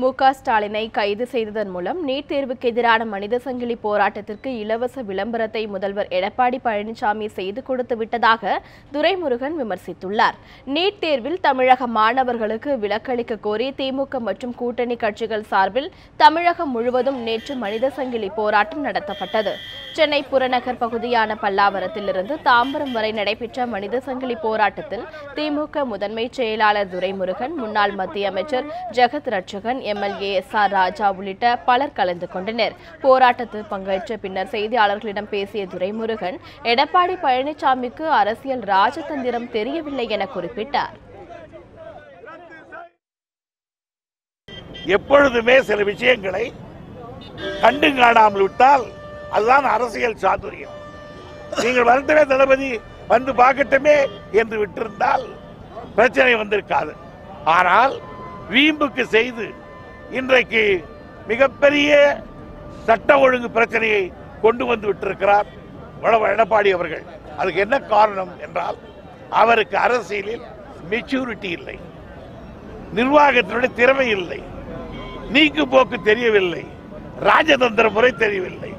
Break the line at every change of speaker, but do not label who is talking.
மு ஸ்டாலினை கைது செய்ததன் மூலம் நீட் தேர்வுக்கு எதிரான மனித சங்கிலி போராட்டத்திற்கு இலவச விளம்பரத்தை முதல்வர் எடப்பாடி பழனிசாமி செய்து கொடுத்து விட்டதாக துரைமுருகன் விமர்சித்துள்ளார் நீட் தேர்வில் தமிழக மாணவர்களுக்கு விலக்களிக்க கோரி திமுக மற்றும் கூட்டணி கட்சிகள் சார்பில் தமிழகம் முழுவதும் நேற்று மனித சங்கிலி போராட்டம் நடத்தப்பட்டது சென்னை புறநகர் பகுதியான பல்லாவரத்திலிருந்து தாம்பரம் வரை நடைபெற்ற மனித சங்கிலி போராட்டத்தில் திமுக முதன்மை செயலாளர் துரைமுருகன் முன்னாள் மத்திய அமைச்சர் Jagath Ratchagan MLA S R Raja உள்ளிட்ட பலர் கலந்து கொண்டனர் போராட்டத்தில் பங்கேற்ற பின்னர் செய்தியாளர்களிடம் பேசிய துரைமுருகன் எடப்பாடி பழனிசாமிக்கு அரசியல் ராஜதந்திரம் தெரியவில்லை என குறிப்பிட்டார்
எப்பொழுதுமே சில விஷயங்களை கண்டு காணாமல் விட்டால் அதுதான் அரசியல் சாதுரியம் நீங்கள் வருத்தமே தளபதி வந்து பார்க்கட்டுமே என்று விட்டிருந்தால் பிரச்சனை வந்திருக்காது ஆனால் வீம்புக்கு செய்து இன்றைக்கு மிகப்பெரிய சட்ட ஒழுங்கு பிரச்சனையை கொண்டு வந்து விட்டிருக்கிறார் எடப்பாடி அவர்கள் அதுக்கு என்ன காரணம் என்றால் அவருக்கு அரசியலில் மெச்சூரிட்டி இல்லை நிர்வாகத்தினுடைய திறமை இல்லை நீக்கு போக்கு தெரியவில்லை ராஜதந்திர முறை தெரியவில்லை